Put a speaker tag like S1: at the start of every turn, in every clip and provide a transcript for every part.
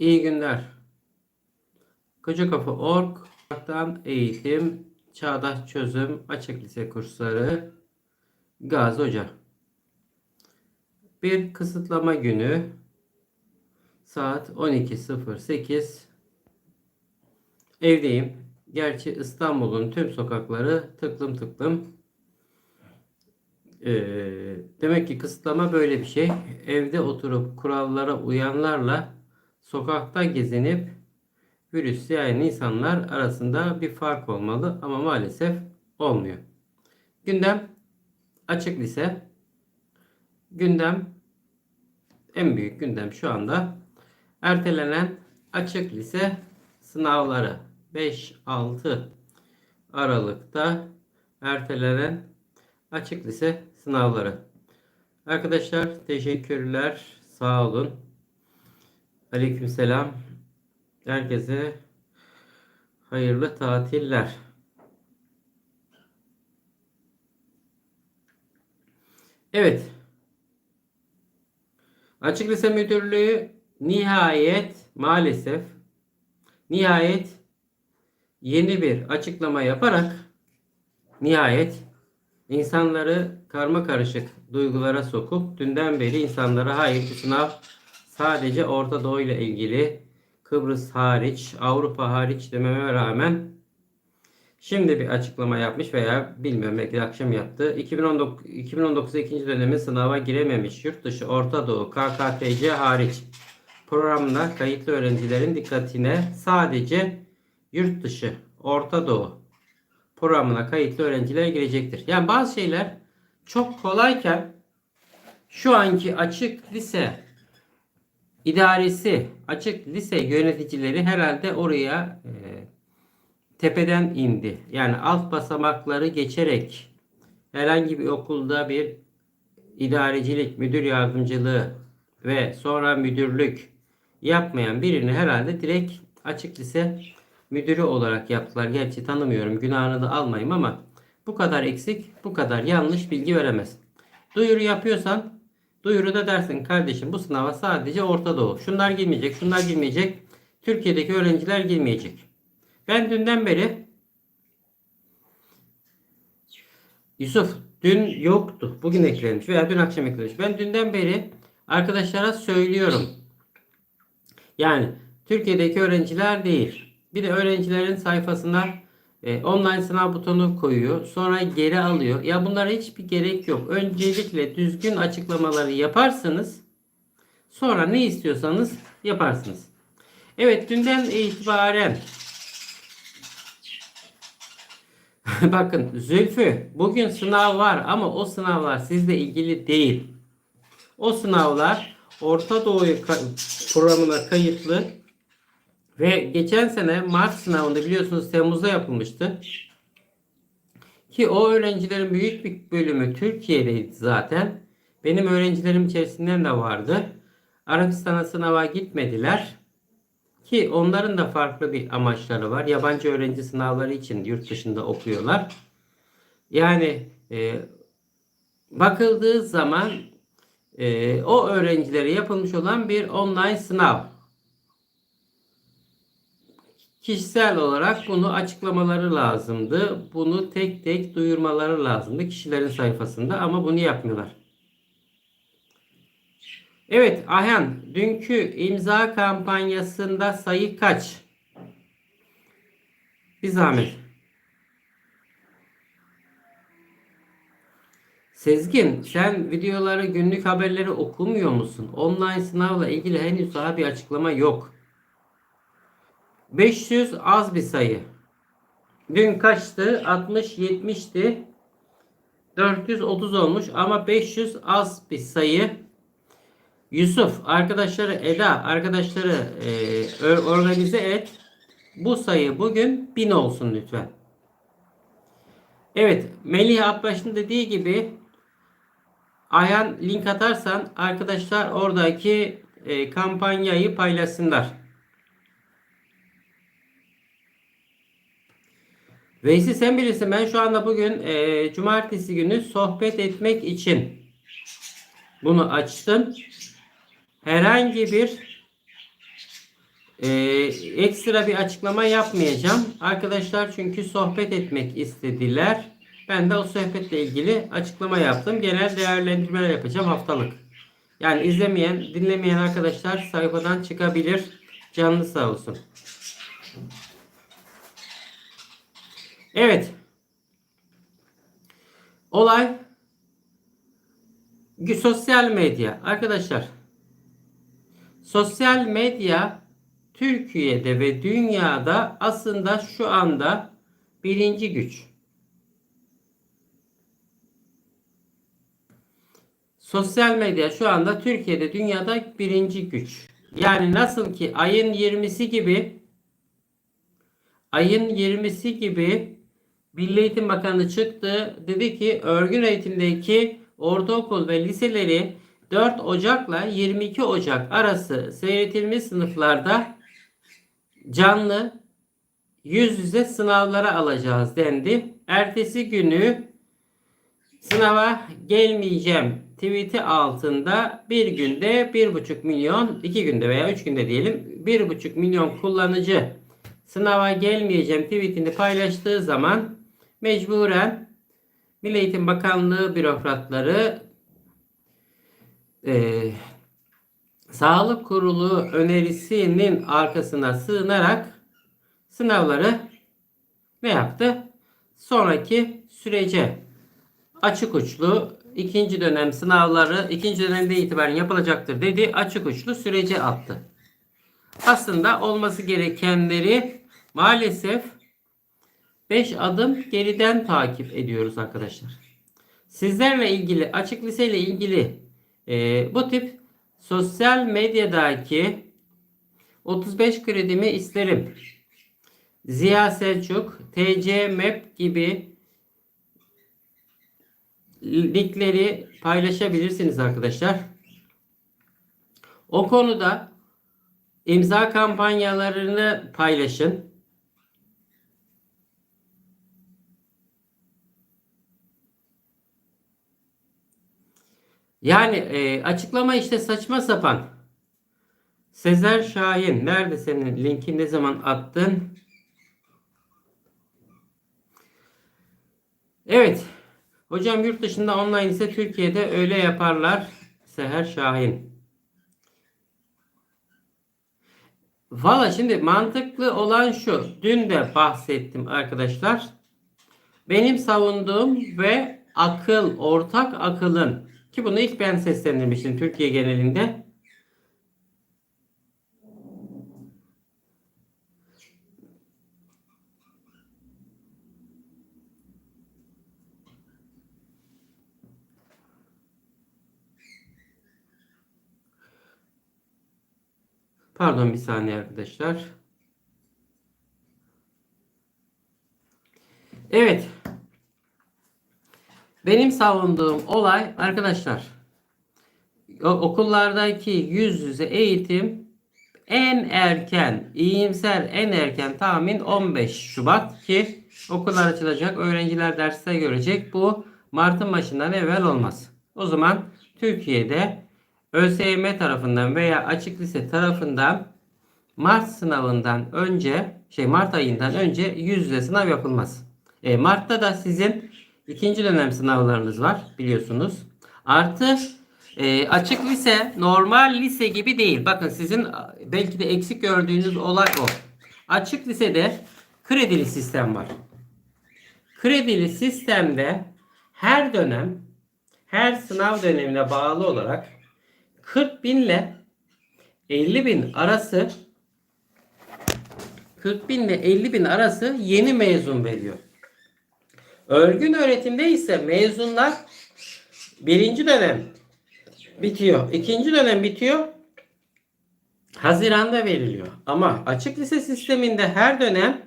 S1: İyi günler. Koca Kafa Org'dan eğitim, çağdaş çözüm, açık lise kursları, Gazi Hoca. Bir kısıtlama günü saat 12.08 evdeyim. Gerçi İstanbul'un tüm sokakları tıklım tıklım. Ee, demek ki kısıtlama böyle bir şey. Evde oturup kurallara uyanlarla sokakta gezinip virüs yayan insanlar arasında bir fark olmalı ama maalesef olmuyor. Gündem açık lise. Gündem en büyük gündem şu anda ertelenen açık lise sınavları 5-6 Aralık'ta ertelenen açık lise sınavları. Arkadaşlar teşekkürler. Sağ olun. Aleykümselam. Herkese hayırlı tatiller. Evet. Açık Lise Müdürlüğü nihayet maalesef nihayet yeni bir açıklama yaparak nihayet insanları karma karışık duygulara sokup dünden beri insanlara hayır sınav sadece Orta Doğu ile ilgili Kıbrıs hariç, Avrupa hariç dememe rağmen şimdi bir açıklama yapmış veya bilmiyorum belki akşam yaptı. 2019 2019 ikinci dönemi sınava girememiş yurt dışı Orta Doğu KKTC hariç programına kayıtlı öğrencilerin dikkatine sadece yurt dışı Orta Doğu programına kayıtlı öğrenciler girecektir. Yani bazı şeyler çok kolayken şu anki açık lise idaresi, açık lise yöneticileri herhalde oraya e, tepeden indi. Yani alt basamakları geçerek herhangi bir okulda bir idarecilik, müdür yardımcılığı ve sonra müdürlük yapmayan birini herhalde direkt açık lise müdürü olarak yaptılar. Gerçi tanımıyorum günahını da almayayım ama bu kadar eksik, bu kadar yanlış bilgi veremez. Duyuru yapıyorsan duyuru da dersin kardeşim bu sınava sadece Orta Doğu. Şunlar girmeyecek, şunlar girmeyecek. Türkiye'deki öğrenciler girmeyecek. Ben dünden beri Yusuf dün yoktu. Bugün eklenmiş veya dün akşam eklenmiş. Ben dünden beri arkadaşlara söylüyorum. Yani Türkiye'deki öğrenciler değil. Bir de öğrencilerin sayfasına e, online sınav butonu koyuyor. Sonra geri alıyor. Ya bunlara hiçbir gerek yok. Öncelikle düzgün açıklamaları yaparsanız sonra ne istiyorsanız yaparsınız. Evet dünden itibaren Bakın Zülfü bugün sınav var ama o sınavlar sizle ilgili değil. O sınavlar Orta Doğu programına kayıtlı ve geçen sene Mart sınavında biliyorsunuz Temmuz'da yapılmıştı. Ki o öğrencilerin büyük bir bölümü Türkiye'deydi zaten. Benim öğrencilerim içerisinden de vardı. Arabistan'a sınava gitmediler. Ki onların da farklı bir amaçları var. Yabancı öğrenci sınavları için yurt dışında okuyorlar. Yani e, bakıldığı zaman e, o öğrencilere yapılmış olan bir online sınav. Kişisel olarak bunu açıklamaları lazımdı. Bunu tek tek duyurmaları lazımdı kişilerin sayfasında ama bunu yapmıyorlar. Evet Ayhan, dünkü imza kampanyasında sayı kaç? Bir zahmet. Sezgin, sen videoları, günlük haberleri okumuyor musun? Online sınavla ilgili henüz daha bir açıklama yok. 500 az bir sayı. Dün kaçtı? 60, 70'ti. 430 olmuş ama 500 az bir sayı. Yusuf, arkadaşları Eda, arkadaşları e, organize et. Bu sayı bugün 1000 olsun lütfen. Evet, Melih Akbaş'ın dediği gibi Ayhan link atarsan arkadaşlar oradaki e, kampanyayı paylaşsınlar. Veysi sen bilirsin ben şu anda bugün e, cumartesi günü sohbet etmek için bunu açtım herhangi bir e, ekstra bir açıklama yapmayacağım. Arkadaşlar çünkü sohbet etmek istediler. Ben de o sohbetle ilgili açıklama yaptım. Genel değerlendirmeler yapacağım haftalık. Yani izlemeyen, dinlemeyen arkadaşlar sayfadan çıkabilir. Canlı sağ olsun. Evet. Olay sosyal medya. Arkadaşlar sosyal medya Türkiye'de ve dünyada aslında şu anda birinci güç. Sosyal medya şu anda Türkiye'de dünyada birinci güç. Yani nasıl ki ayın 20'si gibi ayın 20'si gibi Milli Eğitim Bakanı çıktı. Dedi ki örgün eğitimdeki ortaokul ve liseleri 4 Ocak'la 22 Ocak arası seyretilmiş sınıflarda canlı yüz yüze sınavlara alacağız dendi. Ertesi günü sınava gelmeyeceğim tweet'i altında bir günde 1,5 milyon, 2 günde veya 3 günde diyelim 1,5 milyon kullanıcı sınava gelmeyeceğim tweetini paylaştığı zaman mecburen Milli Eğitim Bakanlığı bürokratları e, Sağlık Kurulu önerisinin arkasına sığınarak sınavları ne yaptı? Sonraki sürece açık uçlu ikinci dönem sınavları ikinci dönemde itibaren yapılacaktır dedi. Açık uçlu sürece attı. Aslında olması gerekenleri maalesef 5 adım geriden takip ediyoruz arkadaşlar. Sizlerle ilgili açık lise ile ilgili e, bu tip sosyal medyadaki 35 kredimi isterim. Ziya Selçuk, TC Map gibi linkleri paylaşabilirsiniz arkadaşlar. O konuda imza kampanyalarını paylaşın. Yani e, açıklama işte saçma sapan. Sezer Şahin. Nerede senin linki ne zaman attın? Evet. Hocam yurt dışında online ise Türkiye'de öyle yaparlar. Seher Şahin. Valla şimdi mantıklı olan şu. Dün de bahsettim arkadaşlar. Benim savunduğum ve akıl, ortak akılın ki bunu ilk ben seslendirmiştim Türkiye genelinde. Pardon bir saniye arkadaşlar. Evet. Benim savunduğum olay arkadaşlar okullardaki yüz yüze eğitim en erken, iyimser en erken tahmin 15 Şubat ki okullar açılacak, öğrenciler derste görecek. Bu Mart'ın başından evvel olmaz. O zaman Türkiye'de ÖSYM tarafından veya açık lise tarafından Mart sınavından önce şey Mart ayından önce yüz yüze sınav yapılmaz. E, Mart'ta da sizin ikinci dönem sınavlarınız var biliyorsunuz. Artı e, açık lise normal lise gibi değil. Bakın sizin belki de eksik gördüğünüz olay o. Açık lisede kredili sistem var. Kredili sistemde her dönem her sınav dönemine bağlı olarak 40 bin ile 50 bin arası 40 bin ile 50 bin arası yeni mezun veriyor. Örgün öğretimde ise mezunlar birinci dönem bitiyor. ikinci dönem bitiyor. Haziranda veriliyor. Ama açık lise sisteminde her dönem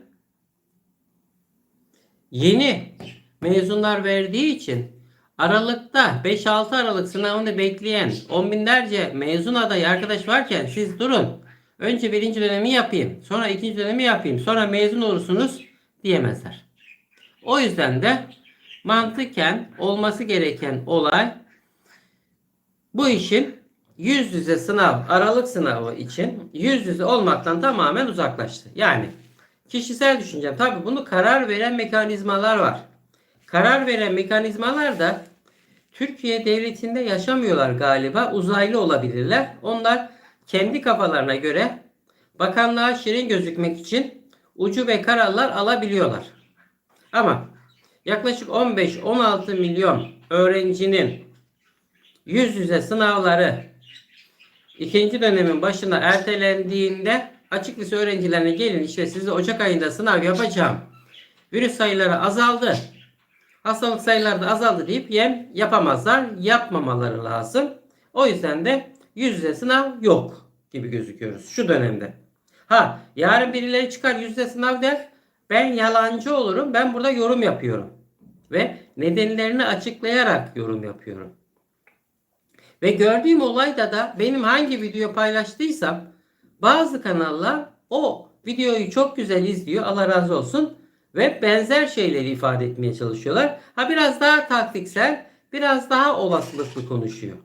S1: yeni mezunlar verdiği için Aralıkta 5-6 Aralık sınavını bekleyen on binlerce mezun adayı arkadaş varken siz durun. Önce birinci dönemi yapayım. Sonra ikinci dönemi yapayım. Sonra mezun olursunuz diyemezler. O yüzden de mantıken olması gereken olay bu işin yüz yüze sınav, aralık sınavı için yüz yüze olmaktan tamamen uzaklaştı. Yani kişisel düşüncem. Tabi bunu karar veren mekanizmalar var. Karar veren mekanizmalar da Türkiye devletinde yaşamıyorlar galiba. Uzaylı olabilirler. Onlar kendi kafalarına göre bakanlığa şirin gözükmek için ucu ve kararlar alabiliyorlar. Ama yaklaşık 15-16 milyon öğrencinin yüz yüze sınavları ikinci dönemin başına ertelendiğinde açık lise öğrencilerine gelin işte size Ocak ayında sınav yapacağım. Virüs sayıları azaldı. Hastalık sayıları da azaldı deyip yem yapamazlar. Yapmamaları lazım. O yüzden de yüz yüze sınav yok gibi gözüküyoruz şu dönemde. Ha yarın birileri çıkar yüz yüze sınav der. Ben yalancı olurum. Ben burada yorum yapıyorum. Ve nedenlerini açıklayarak yorum yapıyorum. Ve gördüğüm olayda da benim hangi video paylaştıysam bazı kanallar o videoyu çok güzel izliyor. Allah razı olsun. Ve benzer şeyleri ifade etmeye çalışıyorlar. Ha biraz daha taktiksel, biraz daha olasılıklı konuşuyor.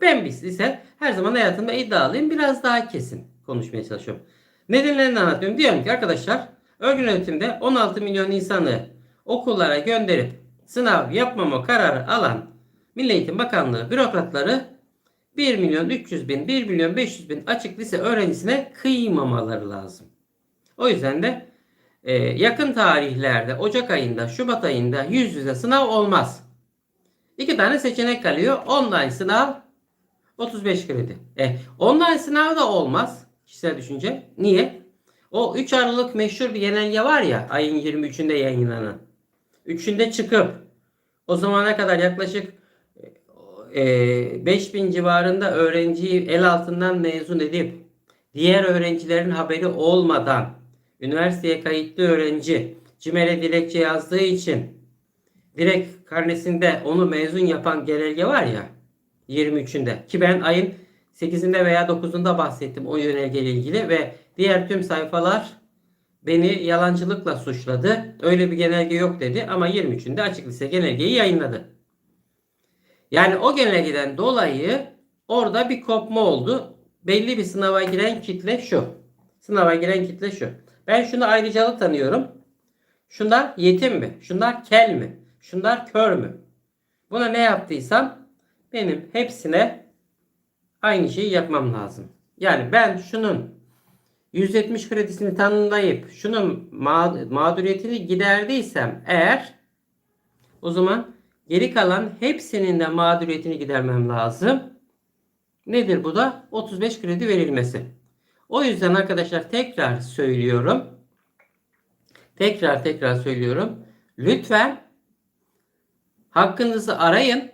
S1: Ben biz ise her zaman hayatımda iddialıyım. Biraz daha kesin konuşmaya çalışıyorum. Nedenlerini anlatıyorum. Diyorum ki arkadaşlar örgün yönetimde 16 milyon insanı okullara gönderip sınav yapmama kararı alan Milli Eğitim Bakanlığı bürokratları 1 milyon 300 bin, 1 milyon 500 bin açık lise öğrencisine kıymamaları lazım. O yüzden de e, yakın tarihlerde Ocak ayında, Şubat ayında yüz yüze sınav olmaz. İki tane seçenek kalıyor. Online sınav 35 kredi. E, online sınav da olmaz. Kişisel düşünce. Niye? O 3 Aralık meşhur bir genelge var ya ayın 23'ünde yayınlanan. 3'ünde çıkıp o zamana kadar yaklaşık e, 5000 civarında öğrenciyi el altından mezun edip diğer öğrencilerin haberi olmadan üniversiteye kayıtlı öğrenci CİMER'e dilekçe yazdığı için direkt karnesinde onu mezun yapan genelge var ya 23'ünde ki ben ayın 8'inde veya 9'unda bahsettim o yönergeyle ilgili ve diğer tüm sayfalar beni yalancılıkla suçladı. Öyle bir genelge yok dedi ama 23'ünde açık lise genelgeyi yayınladı. Yani o genelgeden dolayı orada bir kopma oldu. Belli bir sınava giren kitle şu. Sınava giren kitle şu. Ben şunu ayrıcalı tanıyorum. Şunlar yetim mi? Şunlar kel mi? Şunlar kör mü? Buna ne yaptıysam benim hepsine aynı şeyi yapmam lazım. Yani ben şunun 170 kredisini tanımlayıp şunun mağduriyetini giderdiysem eğer o zaman geri kalan hepsinin de mağduriyetini gidermem lazım. Nedir bu da? 35 kredi verilmesi. O yüzden arkadaşlar tekrar söylüyorum. Tekrar tekrar söylüyorum. Lütfen hakkınızı arayın.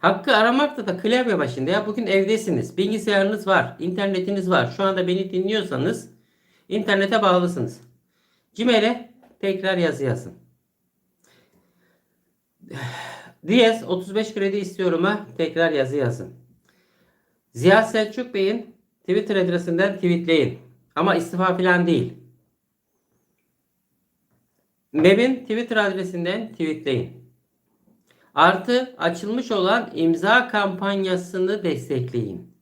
S1: Hakkı aramakta da klavye başında ya bugün evdesiniz. Bilgisayarınız var, internetiniz var. Şu anda beni dinliyorsanız internete bağlısınız. Cimer'e tekrar yazı yazın. Diyez 35 kredi istiyorum'a tekrar yazı yazın. Ziya Selçuk Bey'in Twitter adresinden tweetleyin. Ama istifa falan değil. MEB'in Twitter adresinden tweetleyin. Artı açılmış olan imza kampanyasını destekleyin.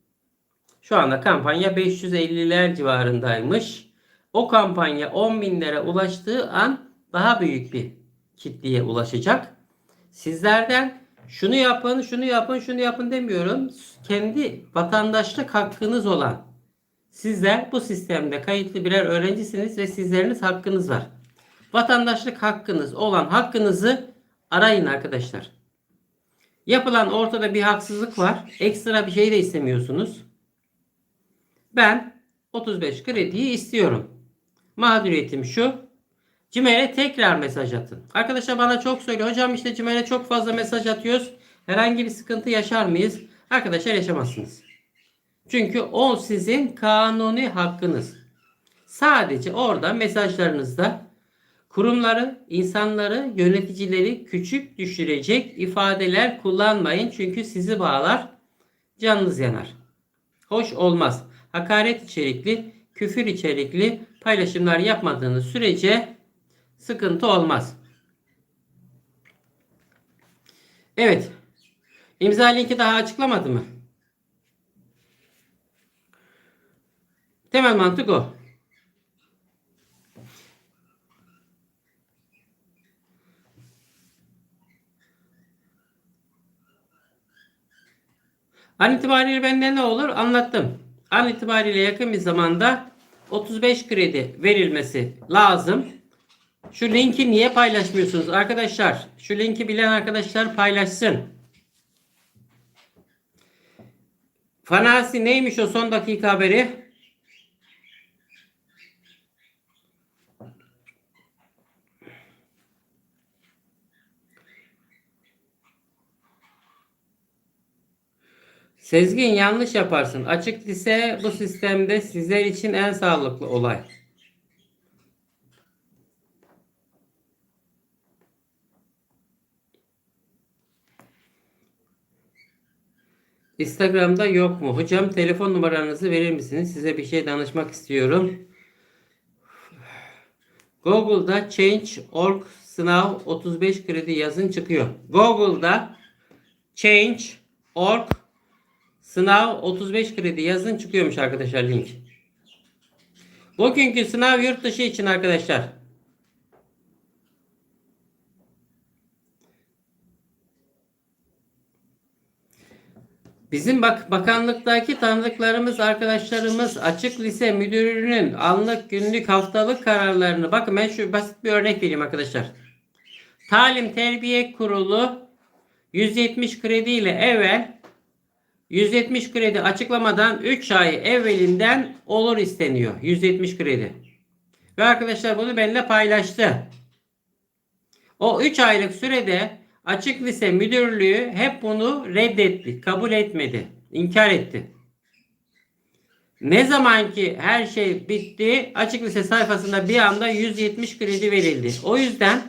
S1: Şu anda kampanya 550'ler civarındaymış. O kampanya 10 binlere ulaştığı an daha büyük bir kitleye ulaşacak. Sizlerden şunu yapın, şunu yapın, şunu yapın demiyorum. Kendi vatandaşlık hakkınız olan sizler bu sistemde kayıtlı birer öğrencisiniz ve sizleriniz hakkınız var. Vatandaşlık hakkınız olan hakkınızı arayın arkadaşlar. Yapılan ortada bir haksızlık var. Ekstra bir şey de istemiyorsunuz. Ben 35 krediyi istiyorum. Mağduriyetim şu. Cimer'e tekrar mesaj atın. Arkadaşlar bana çok söylüyor. Hocam işte Cimer'e çok fazla mesaj atıyoruz. Herhangi bir sıkıntı yaşar mıyız? Arkadaşlar yaşamazsınız. Çünkü o sizin kanuni hakkınız. Sadece orada mesajlarınızda Kurumları, insanları, yöneticileri küçük düşürecek ifadeler kullanmayın çünkü sizi bağlar, canınız yanar. Hoş olmaz. Hakaret içerikli, küfür içerikli paylaşımlar yapmadığınız sürece sıkıntı olmaz. Evet. İmza linki daha açıklamadı mı? Temel mantık o. An itibariyle bende ne olur? Anlattım. An itibariyle yakın bir zamanda 35 kredi verilmesi lazım. Şu linki niye paylaşmıyorsunuz arkadaşlar? Şu linki bilen arkadaşlar paylaşsın. Fanasi neymiş o son dakika haberi? Sezgin yanlış yaparsın. Açık lise bu sistemde sizler için en sağlıklı olay. Instagram'da yok mu? Hocam telefon numaranızı verir misiniz? Size bir şey danışmak istiyorum. Google'da Change.org sınav 35 kredi yazın çıkıyor. Google'da Change.org sınav 35 kredi yazın çıkıyormuş arkadaşlar link. Bugünkü sınav yurt dışı için arkadaşlar. Bizim bak bakanlıktaki tanıdıklarımız, arkadaşlarımız açık lise müdürünün anlık, günlük, haftalık kararlarını bakın ben şu basit bir örnek vereyim arkadaşlar. Talim Terbiye Kurulu 170 kredi ile evvel 170 kredi açıklamadan 3 ay evvelinden olur isteniyor. 170 kredi. Ve arkadaşlar bunu benimle paylaştı. O 3 aylık sürede açık lise müdürlüğü hep bunu reddetti. Kabul etmedi. inkar etti. Ne zaman ki her şey bitti açık lise sayfasında bir anda 170 kredi verildi. O yüzden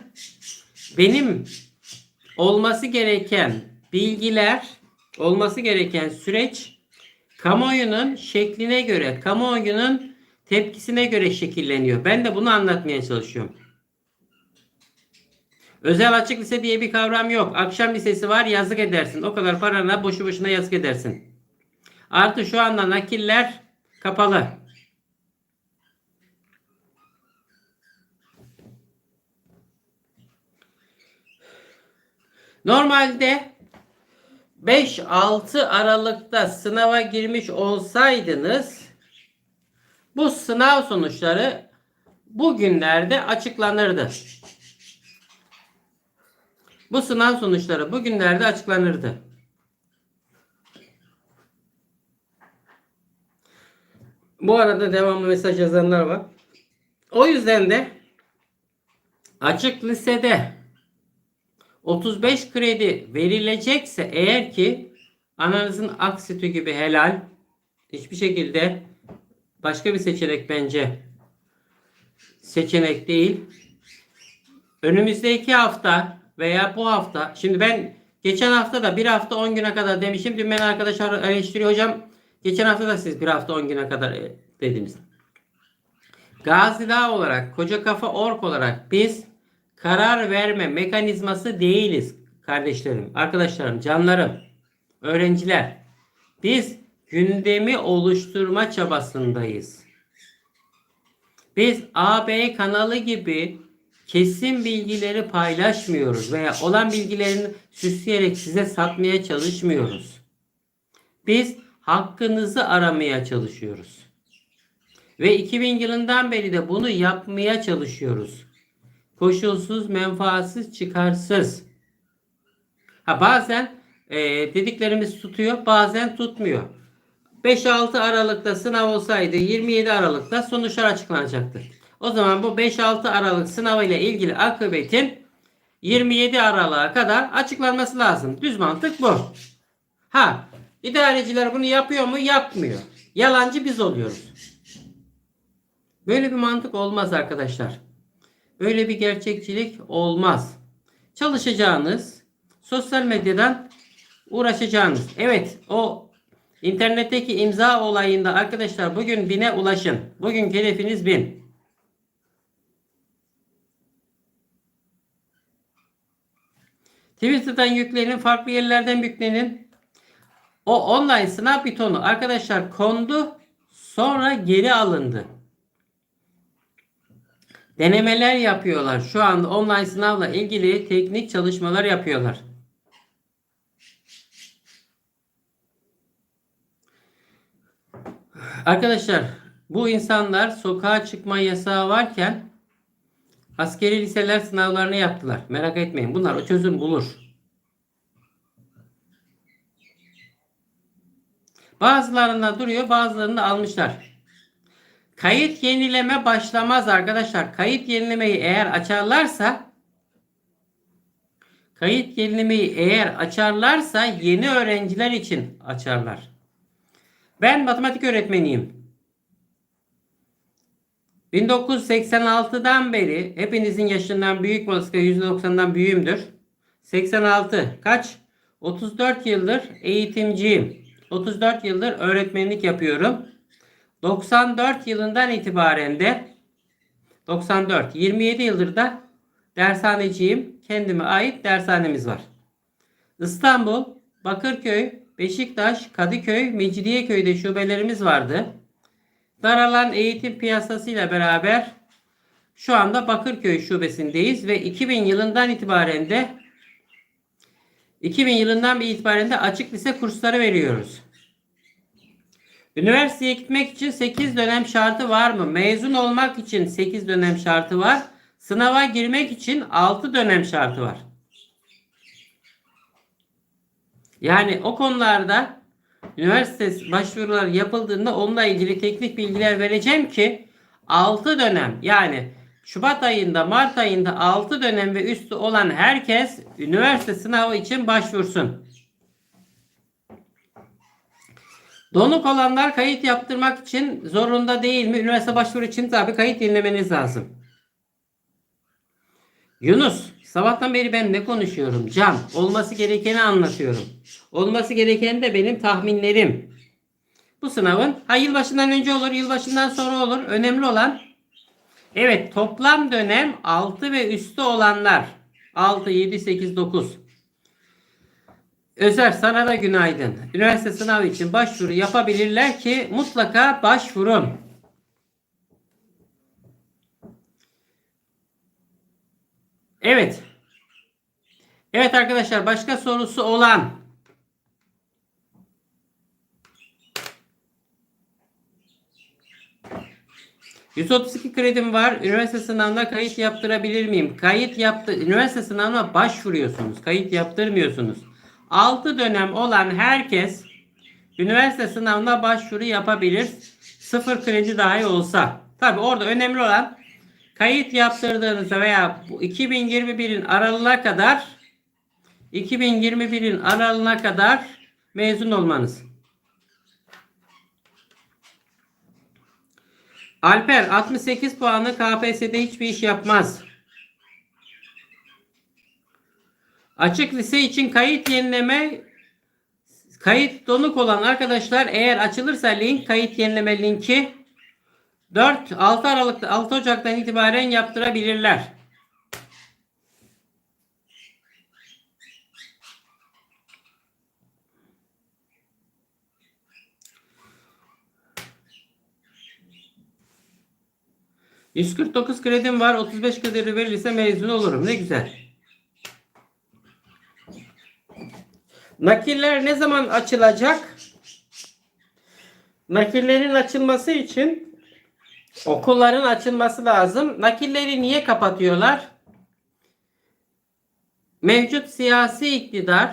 S1: benim olması gereken bilgiler, olması gereken süreç kamuoyunun şekline göre, kamuoyunun tepkisine göre şekilleniyor. Ben de bunu anlatmaya çalışıyorum. Özel açık lise diye bir kavram yok. Akşam lisesi var yazık edersin. O kadar parana boşu boşuna yazık edersin. Artı şu anda nakiller kapalı. Normalde 5-6 Aralık'ta sınava girmiş olsaydınız bu sınav sonuçları bugünlerde açıklanırdı. Bu sınav sonuçları bugünlerde açıklanırdı. Bu arada devamlı mesaj yazanlar var. O yüzden de açık lisede 35 kredi verilecekse eğer ki ananızın ak sütü gibi helal hiçbir şekilde başka bir seçenek bence seçenek değil. Önümüzdeki hafta veya bu hafta şimdi ben geçen hafta da bir hafta 10 güne kadar demişim. Dün beni arkadaşlar eleştiriyor hocam. Geçen hafta da siz bir hafta 10 güne kadar e, dediniz. Gazi Dağ olarak, Koca Kafa Ork olarak biz karar verme mekanizması değiliz kardeşlerim, arkadaşlarım, canlarım, öğrenciler. Biz gündemi oluşturma çabasındayız. Biz AB kanalı gibi kesin bilgileri paylaşmıyoruz veya olan bilgilerini süsleyerek size satmaya çalışmıyoruz. Biz hakkınızı aramaya çalışıyoruz. Ve 2000 yılından beri de bunu yapmaya çalışıyoruz. Koşulsuz, menfaatsiz, çıkarsız. Ha bazen e, dediklerimiz tutuyor, bazen tutmuyor. 5-6 Aralık'ta sınav olsaydı 27 Aralık'ta sonuçlar açıklanacaktı. O zaman bu 5-6 Aralık sınavı ile ilgili akıbetin 27 Aralık'a kadar açıklanması lazım. Düz mantık bu. Ha, idareciler bunu yapıyor mu? Yapmıyor. Yalancı biz oluyoruz. Böyle bir mantık olmaz arkadaşlar. Böyle bir gerçekçilik olmaz. Çalışacağınız, sosyal medyadan uğraşacağınız. Evet, o internetteki imza olayında arkadaşlar bugün bine ulaşın. Bugün hedefiniz bin. Twitter'dan yüklenin, farklı yerlerden yüklenin. O online sınav bitonu arkadaşlar kondu. Sonra geri alındı. Denemeler yapıyorlar. Şu anda online sınavla ilgili teknik çalışmalar yapıyorlar. Arkadaşlar bu insanlar sokağa çıkma yasağı varken askeri liseler sınavlarını yaptılar. Merak etmeyin bunlar o çözüm bulur. Bazılarında duruyor bazılarını almışlar. Kayıt yenileme başlamaz arkadaşlar. Kayıt yenilemeyi eğer açarlarsa kayıt yenilemeyi eğer açarlarsa yeni öğrenciler için açarlar. Ben matematik öğretmeniyim. 1986'dan beri hepinizin yaşından büyük Moska %90'dan büyüğümdür. 86 kaç? 34 yıldır eğitimciyim. 34 yıldır öğretmenlik yapıyorum. 94 yılından itibaren de 94 27 yıldır da dershaneciyim. Kendime ait dershanemiz var. İstanbul, Bakırköy, Beşiktaş, Kadıköy, Mecidiyeköy'de şubelerimiz vardı. Daralan eğitim piyasasıyla beraber şu anda Bakırköy şubesindeyiz ve 2000 yılından itibaren de 2000 yılından bir itibaren de açık lise kursları veriyoruz. Üniversiteye gitmek için 8 dönem şartı var mı? Mezun olmak için 8 dönem şartı var. Sınava girmek için 6 dönem şartı var. Yani o konularda üniversite başvuruları yapıldığında onunla ilgili teknik bilgiler vereceğim ki 6 dönem yani Şubat ayında Mart ayında 6 dönem ve üstü olan herkes üniversite sınavı için başvursun. Donuk olanlar kayıt yaptırmak için zorunda değil mi? Üniversite başvuru için tabi kayıt yenilemeniz lazım. Yunus, sabahtan beri ben ne konuşuyorum? Can, olması gerekeni anlatıyorum. Olması gereken de benim tahminlerim. Bu sınavın ha yılbaşından önce olur, yılbaşından sonra olur. Önemli olan evet toplam dönem 6 ve üstü olanlar. 6, 7, 8, 9. Özer sana da günaydın. Üniversite sınavı için başvuru yapabilirler ki mutlaka başvurun. Evet. Evet arkadaşlar başka sorusu olan 132 kredim var. Üniversite sınavına kayıt yaptırabilir miyim? Kayıt yaptı. Üniversite sınavına başvuruyorsunuz. Kayıt yaptırmıyorsunuz. 6 dönem olan herkes üniversite sınavına başvuru yapabilir. Sıfır kredi dahi olsa. Tabi orada önemli olan kayıt yaptırdığınızda veya 2021'in aralığına kadar 2021'in aralığına kadar mezun olmanız. Alper 68 puanı KPSS'de hiçbir iş yapmaz. Açık lise için kayıt yenileme kayıt donuk olan arkadaşlar eğer açılırsa link kayıt yenileme linki 4 6 Aralık'ta 6 Ocak'tan itibaren yaptırabilirler. ...149 kredim var. 35 kredi verilirse mezun olurum. Ne güzel. Nakiller ne zaman açılacak? Nakillerin açılması için okulların açılması lazım. Nakilleri niye kapatıyorlar? Mevcut siyasi iktidar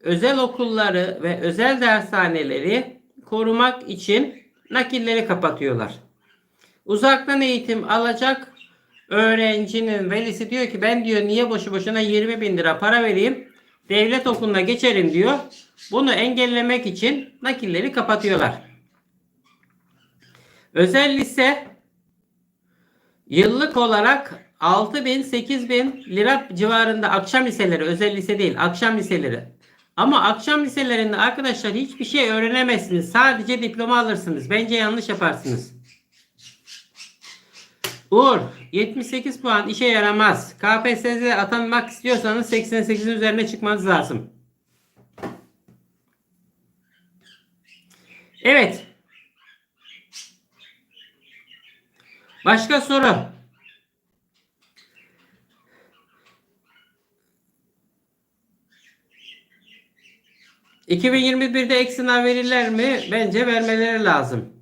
S1: özel okulları ve özel dershaneleri korumak için nakilleri kapatıyorlar. Uzaktan eğitim alacak öğrencinin velisi diyor ki ben diyor niye boşu boşuna 20 bin lira para vereyim devlet okuluna geçerim diyor. Bunu engellemek için nakilleri kapatıyorlar. Özel lise yıllık olarak 6 bin 8 bin lira civarında akşam liseleri özel lise değil akşam liseleri. Ama akşam liselerinde arkadaşlar hiçbir şey öğrenemezsiniz. Sadece diploma alırsınız. Bence yanlış yaparsınız. Uğur 78 puan işe yaramaz. KPSS'ye atanmak istiyorsanız 88'in üzerine çıkmanız lazım. Evet. Başka soru. ...2021'de ek sınav verirler mi? Bence vermeleri lazım.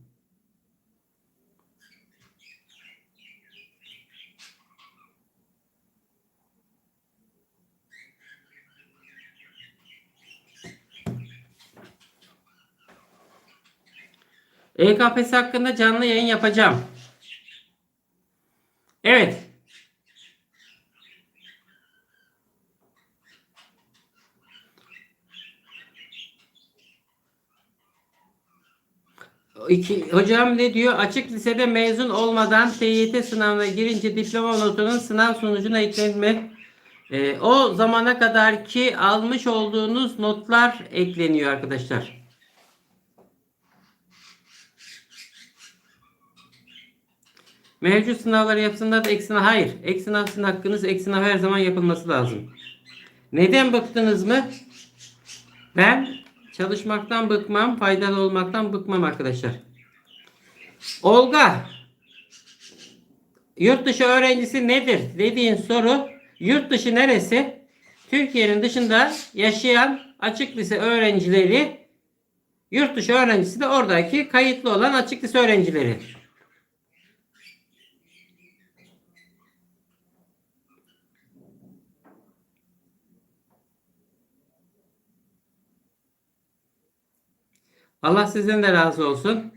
S1: EKPS hakkında canlı yayın yapacağım. Evet. İki, hocam ne diyor? Açık lisede mezun olmadan TYT sınavına girince diploma notunun sınav sonucuna eklenmek. Ee, o zamana kadar ki almış olduğunuz notlar ekleniyor arkadaşlar. Mevcut sınavları yapsınlar da ek sınav. Hayır. Ek sınav sizin hakkınız. Ek sınav her zaman yapılması lazım. Neden bıktınız mı? Ben çalışmaktan bıkmam. Faydalı olmaktan bıkmam arkadaşlar. Olga. Yurt dışı öğrencisi nedir? Dediğin soru. Yurt dışı neresi? Türkiye'nin dışında yaşayan açık lise öğrencileri yurt dışı öğrencisi de oradaki kayıtlı olan açık lise öğrencileri. Allah sizden de razı olsun.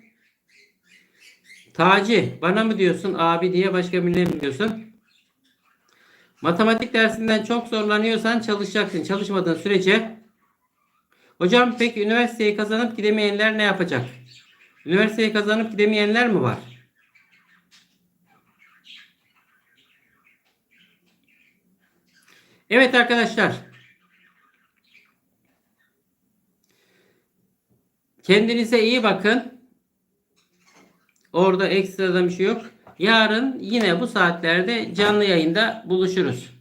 S1: Taci bana mı diyorsun abi diye başka birine mi diyorsun? Matematik dersinden çok zorlanıyorsan çalışacaksın. Çalışmadığın sürece Hocam peki üniversiteyi kazanıp gidemeyenler ne yapacak? Üniversiteyi kazanıp gidemeyenler mi var? Evet arkadaşlar. Kendinize iyi bakın. Orada ekstradan bir şey yok. Yarın yine bu saatlerde canlı yayında buluşuruz.